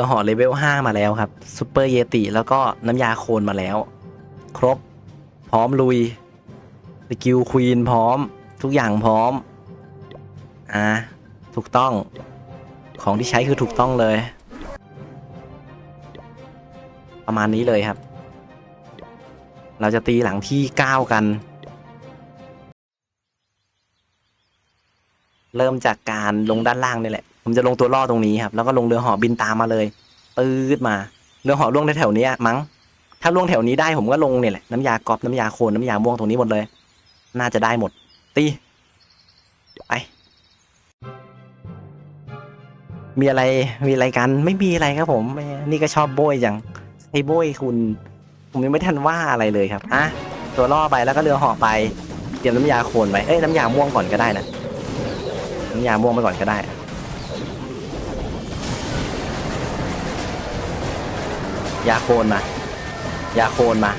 รือห่อเลเวล 5 มาแล้วครับซูเปอร์เยติแล้วก็น้ำยาโคลนมาแล้ว ครบ พร้อมลุยสกิลควีนพร้อม ทุกอย่างพร้อม อ่า ถูกต้องของที่ใช้คือถูกต้องเลย ประมาณนี้เลยครับ เราจะตีหลังที่ 9 กัน เริ่มจากการลงด้านล่างนี่แหละ ผมจะลงตัวล่อตรงนี้ครับ แล้วก็ลงเรือหอบินตามมาเลยปื๊ดมา เรือหอล่วงในแถวๆนี้มั้ง ถ้าล่วงแถวนี้ได้ผมก็ลงเนี่ยแหละ น้ำยากรอบน้ำยาโคนน้ำยาม่วงตรงนี้หมดเลย น่าจะได้หมด ตีไป มีอะไร มีอะไรกัน ไม่มีอะไรครับผม นี่ก็ชอบโบยจังไอ้โบยคุณ ผมยังไม่ทันว่าอะไรเลยครับ อะ ตัวล่อไปแล้วก็เรือหอไป เตรียมน้ำยาโคนไป เอ้ยน้ำยาม่วงก่อนก็ได้นะ น้ำยาม่วงไปก่อนก็ได้ ยาโคลนมายาโคลนมา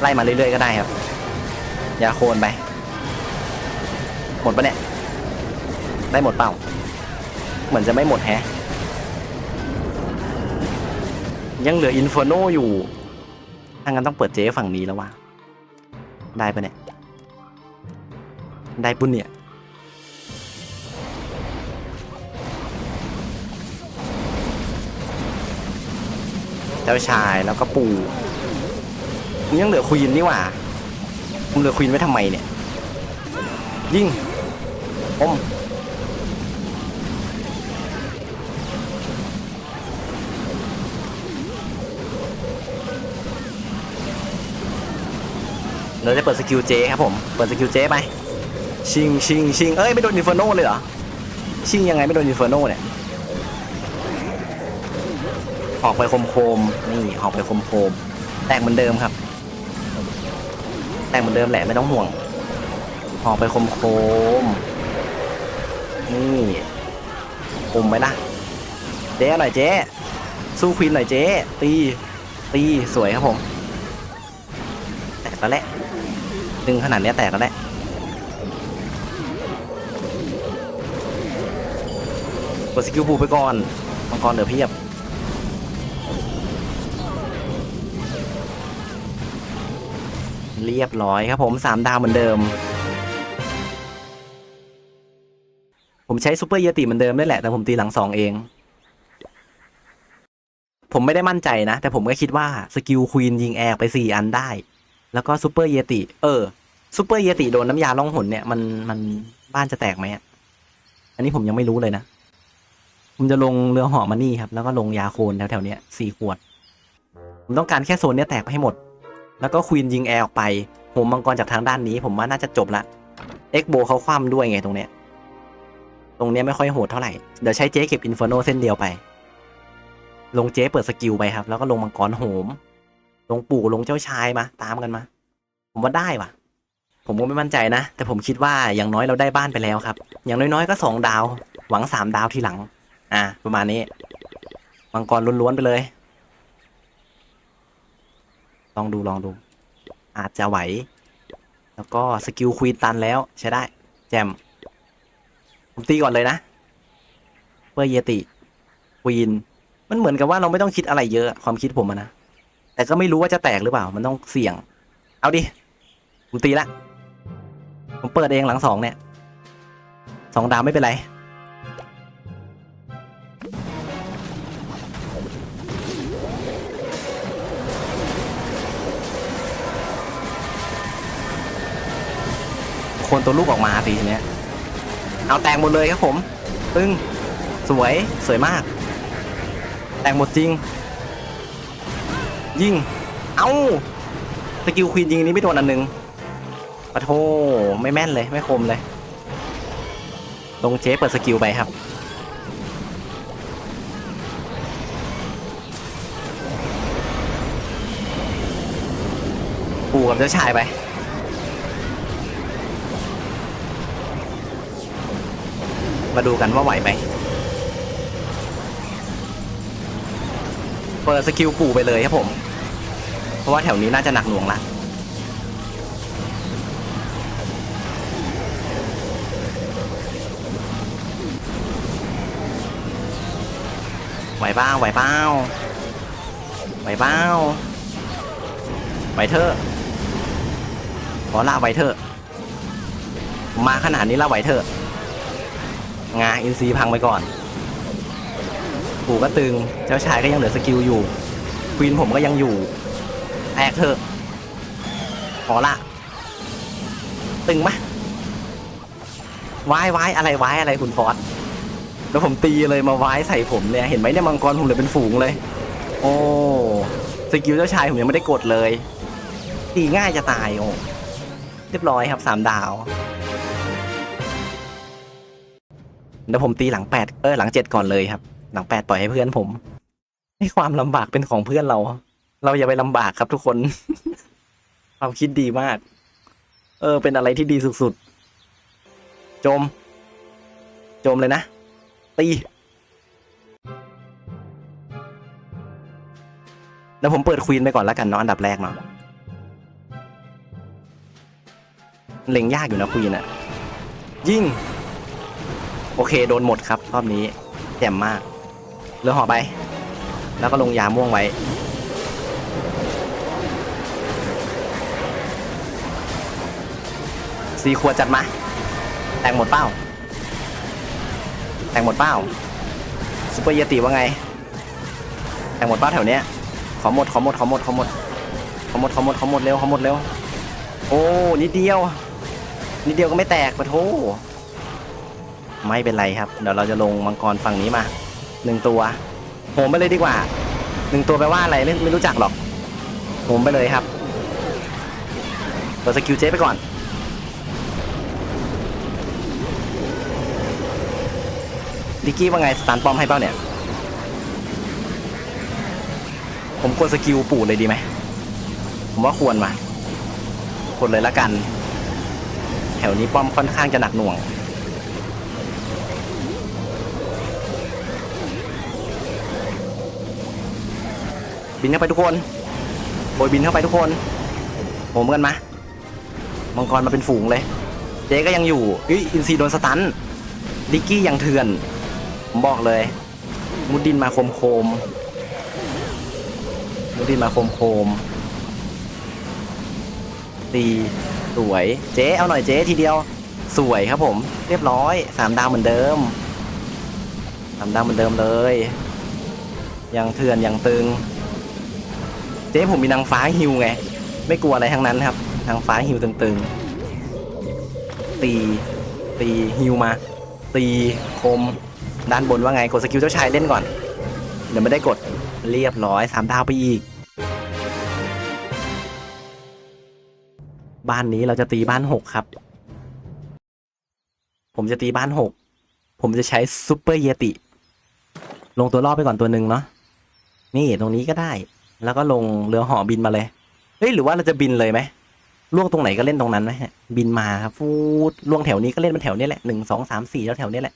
ไล่มาเรื่อยๆก็ได้ครับ ยาโคลนไป หมดปะเนี่ย ได้หมดเปล่า เหมือนจะไม่หมดแฮะ ยังเหลืออินฟ r โนอยู่ถ้างั้นต้องเปิดเจ๊ฝั่งนี้แล้วว่ะ ได้ปะเนี่ย ได้ปุ่นเนี่ย เจ้าชายแล้วก็ปู่ผมยังเหลือควีนนี่หว่าผมเหลือควีนไว้ทำไมเนี่ย ยิ่งอมเราจะเปิดสกิลเจครับผม เปิดสกิลเจไป ชิงชิงชิงเอ้ย ไม่โดนอินเฟอร์โนเลยเหรอ ชิงยังไงไม่โดนอินเฟอร์โนเนี่ย ออกไปคมๆนี่ออกไปคมๆแตกเหมือนเดิมครับ แตกเหมือนเดิมแหละไม่ต้องห่วง ออกไปคมๆนี่คมไหมล่ะเจ๊หน่อยเจ๊สู้ควีนหน่อยเจ๊ตีตีสวยครับผม แตกแล้วแหละดึงขนาดนี้แตกแล้วแหละกดสกิลบูไปก่อนมังกรเหลือเพียบ เรียบร้อยครับผมสามดาวเหมือนเดิม ผมใช้ซูเปอร์เยติเหมือนเดิมนี่แหละ แต่ผมตีหลังสองเอง ผมไม่ได้มั่นใจนะ แต่ผมก็คิดว่าสกิลควีนยิงแอร์ไปสี่อันได้ แล้วก็ซูเปอร์เยติ เออซูเปอร์เยติโดนน้ำยาล่องหนเนี่ยมันมันบ้านจะแตกไหมอันนี้ผมยังไม่รู้เลยนะผมจะลงเรือหาะมานี่ครับ แล้วก็ลงยาโคนแถวๆเนี้ยสี่ขวด ผมต้องการแค่โซนเนี้ยแตกไปให้หมด แล้วก็ควีนยิงแอร์ออกไปหัวมังกรจากทางด้านนี้ ผมว่าน่าจะจบละเอ็กโบเขาคว่ำด้วยไงตรงเนี้ย ตรงเนี้ยไม่ค่อยโหดเท่าไหร่ เดี๋ยวใช้เจ๊เก็บอินฟ r โนเส้นเดียวไป ลงเจ๊เปิดสกิลไปครับ แล้วก็ลงมังกรโหม ลงปู่ลงเจ้าชายมา ตามกันมา ผมว่าได้ว่ะ ผมก็ไม่มั่นใจนะ แต่ผมคิดว่าอย่างน้อยเราได้บ้านไปแล้วครับ อย่างน้อยๆก็สองดาว หวังสามดาวทีหลัง อะประมาณนี้ มังกรล้วนๆไปเลย ลองดูลองดู อาจจะไหว แล้วก็สกิลควีนตันแล้วใช้ได้ แจมผมตีก่อนเลยนะเพื่อเยติควีนมันเหมือนกับว่าเราไม่ต้องคิดอะไรเยอะความคิดผมนะ แต่ก็ไม่รู้ว่าจะแตกหรือเปล่า มันต้องเสี่ยง เอาดิผมตีละ ผมเปิดเองหลังสองเนี่ยสองดาวไม่เป็นไร คนตัวลูกออกมาทีเนี้ย เอาแตกหมดเลยครับผมตึงสวย สวยมาก แตกหมดจริง ยิง เอาสกิลควีนยิงนี้ไม่โดนอันหนึ่งปะโทไม่แม่นเลย ไม่คมเลย ลงเจ๊เปิดสกิลไปครับ ปูกับเจ้าชายไป มาดูกันว่าไหวไหมเปิดสกิลปู่ไปเลยครับผม เพราะว่าแถวนี้น่าจะหนักหน่วงละไหวเป้าไหวเป้าไหวเป้าไหวเถอะขอลาไหวเถอะมาขนาดนี้ละไหวเถอะ งาอินซีพังไปก่อนผูก็ตึง เจ้าชายก็ยังเหลือสกิลอยู่ ควีนผมก็ยังอยู่แตกเถอะ ขอละ ตึงไหมวายวายอะไรวายอะไรคุณฟอสแล้วผมตีเลยมาวายใส่ผมเนี่ย เห็นไหมเนี่ยมังกรผมเหลือเป็นฝูงเลย โอ้ สกิลเจ้าชายผมยังไม่ได้กดเลย ตีง่ายจะตายโอ้ เรียบร้อยครับสามดาว เดี๋ยวผมตีหลังแปดเออหลังเจ็ดก่อนเลยครับ หลังแปดปล่อยให้เพื่อนผมให้ความลำบากเป็นของเพื่อนเรา เราอย่าไปลำบากครับทุกคน ความคิดดีมาก เออ เป็นอะไรที่ดีสุดๆโจมโจมเลยนะ ตีเดี๋ยวผมเปิดควีนไปก่อนแล้วกันเนาะอันดับแรกเนาะเล็งยากอยู่นะควีนอะยิง โอเคโดนหมดครับรอบนี้แจ่มมากเรือห่อไป แล้วก็ลงยาม่วงไว้สี่ขวดจัดมา แต่งหมดเป้า แต่งหมดเป้าซุปเปอร์เยติว่าไง แต่งหมดเป้าแถวเนี้ย ขอหมดขอหมดขอหมดขอหมดขอหมดขอหมดขอหมดเร็วขอหมดเร็ว โอ้นิดเดียว นิดเดียวก็ไม่แตกปะโถ ไม่เป็นไรครับ เดี๋ยวเราจะลงมังกรฝั่งนี้มาหนึ่งตัวโหมไปเลยดีกว่าหนึ่งตัวแปลว่าอะไรไม่รู้จักหรอกโหมไปเลยครับตัวสกิลเจ๊ไปก่อนดิกี้ว่าไงสตาร์ปอมให้เป้าเนี่ย ผมควรสกิลปู่เลยดีไหม ผมว่าควรว่ะควรเลยละกัน แถวนี้ป้อมค่อนข้างจะหนักหน่วง บินเข้าไปทุกคนโบยบินเข้าไปทุกคนผมกันมามังกรมาเป็นฝูงเลย เจ๊ก็ยังอยู่เฮ้ยอินซีโดนสตันดิกกี้ยังเถื่อน ผมบอกเลย มุดดินมาโคมโคมมุดดินมาโคมโคมตีสวย เจ๊เอาหน่อยเจ๊ทีเดียว สวยครับผม เรียบร้อยสามดาวเหมือนเดิมสามดาวเหมือนเดิมเลย ยังเถื่อนยังตึง จ๊ผมมีนางฟ้าฮิวไง ไม่กลัวอะไรทั้งนั้นครับ นางฟ้าฮิวตึงๆ ตี ตีฮิวมา ตีคม ด้านบนว่าไง กดสกิลเจ้าชายเล่นก่อน เดี๋ยวไม่ได้กดเรียบร้อยสามดาวไปอีก บ้านนี้เราจะตีบ้านหกครับ ผมจะตีบ้านหก ผมจะใช้ซูเปอร์เยติ ลงตัวล่อไปก่อนตัวหนึ่งเนาะ นี่ตรงนี้ก็ได้ แล้วก็ลงเรือห่อบินมาเลย เฮ้ยหรือว่าเราจะบินเลยไหมล่วงตรงไหนก็เล่นตรงนั้นไหมฮะ บินมาครับฟูดล่วงแถวนี้ก็เล่นมันแถวนี้แหละหนึ่งสองสามสี่แล้วแถวนี้แหละ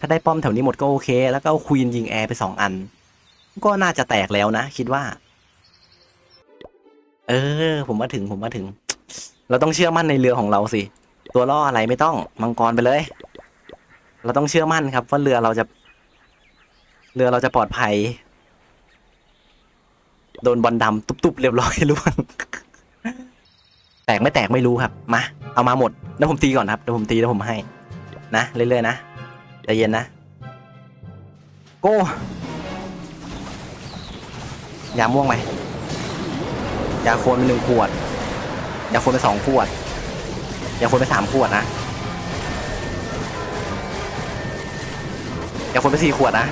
ถ้าได้ป้อมแถวนี้หมดก็โอเค แล้วก็ควีนยิงแอร์ไปสองอัน ก็น่าจะแตกแล้วนะ คิดว่า เออ ผมมาถึงผมมาถึง เราต้องเชื่อมั่นในเรือของเราสิ ตัวล่ออะไรไม่ต้องมังกรไปเลย เราต้องเชื่อมั่นครับว่าเรือเราจะ เรือเราจะปลอดภัย โดนบอลดำตุบๆเรียบร้อยล่วงแตกไม่แตกไม่รู้ครับ มา เอามาหมดแล้วผมตีก่อนครับเดี๋ยวผมตีแล้วผมให้ นะ เรื่อยๆนะใจเย็นนะ โก้ยาม่วงไหมยาโคนไปหนึ่งขวดยาโคนไปสองขวดยาโคนไปสามขวดนะยาโคนไปสี่ขวดนะ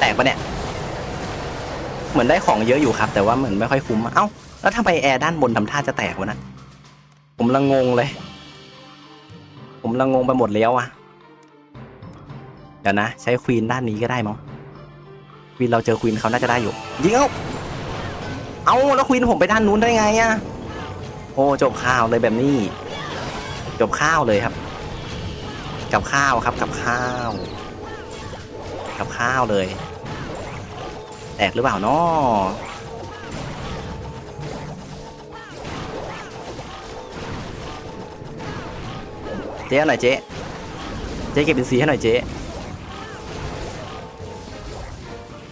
แตกปะเนี่ย เหมือนได้ของเยอะอยู่ครับ แต่ว่าเหมือนไม่ค่อยคุ้มอะเอ้า แล้วทำไมแอร์ด้านบนทำท่าจะแตกวะนะผมละงงเลย ผมละงงไปหมดแล้วอะเดี๋ยวนะ ใช้ควีนด้านนี้ก็ได้มั้งควีนเราเจอควีนเขาน่าจะได้อยู่ ยิงเอาเอาแล้วควีนผมไปด้านนู้นได้ไงอะโอ้จบข้าวเลยแบบนี้ จบข้าวเลยครับ กับข้าวครับกับข้าว กับข้าวเลย แตกหรือเปล่านาะเจ๊หน่อยเจ๊ เจ๊เก็บเป็นสีให้หน่อยเจ๊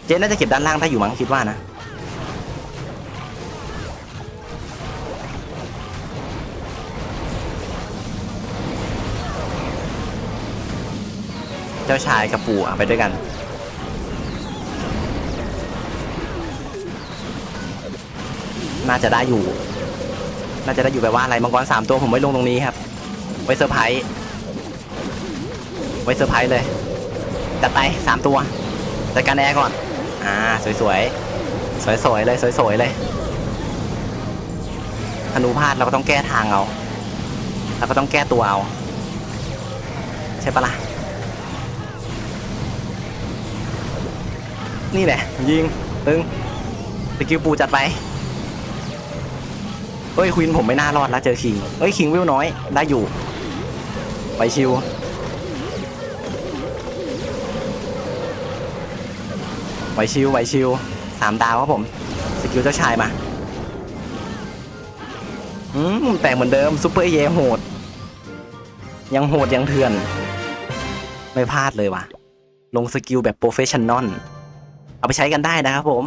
เจ๊น่าจะเก็บด้านล่างได้อยู่มั้งคิดว่านะ เจ้าชายกับปู่ไปด้วยกัน น่าจะได้อยู่ น่าจะได้อยู่แปลว่าอะไรมังกรสามตัวผมไว้ลงตรงนี้ครับ ไว้เซอร์ไพรส์ไว้เซอร์ไพรส์เลยจัดไปสามตัวจัดการแอร์ก่อน อ่า สวยๆสวยๆเลยสวยๆเลยธนูพลาดเราก็ต้องแก้ทางเอาเราก็ต้องแก้ตัวเอา ใช่ปะล่ะ นี่แหละ ยิงตึงสกิลปูจัดไปเอ้ยควินผมไม่น่ารอดแล้วเจอคิงเอ้ยคิงวิวน้อยได้อยู่ ไปชิวไหวชิวไหวชิวสามดาวครับผม สกิลเจ้าชายมาอืมแตกเหมือนเดิมซุปเปอร์เยโหด ยังโหดยังเถื่อน ไม่พลาดเลยว่ะ ลงสกิลแบบโปรเฟชชั่นนอล เอาไปใช้กันได้นะครับผม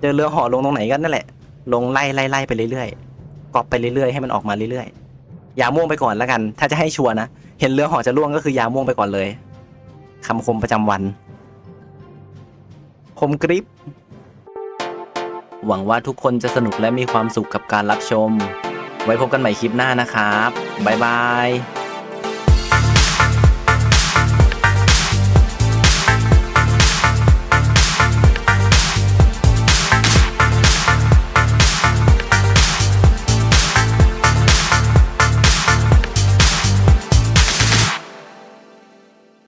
เจอเรือห่อลงตรงไหนกันนั่นแหละ ลงไล่ไล่ไล่ไปเรื่อยๆกอบไปเรื่อยๆให้มันออกมาเรื่อยๆยาม่วงไปก่อนแล้วกัน ถ้าจะให้ชัวร์นะ เห็นเรือห่อจะล่วงก็คือยาม่วงไปก่อนเลยคำคมประจำวัน คมกริบหวังว่าทุกคนจะสนุกและมีความสุขกับการรับชม ไว้พบกันใหม่คลิปหน้านะครับบ๊ายบาย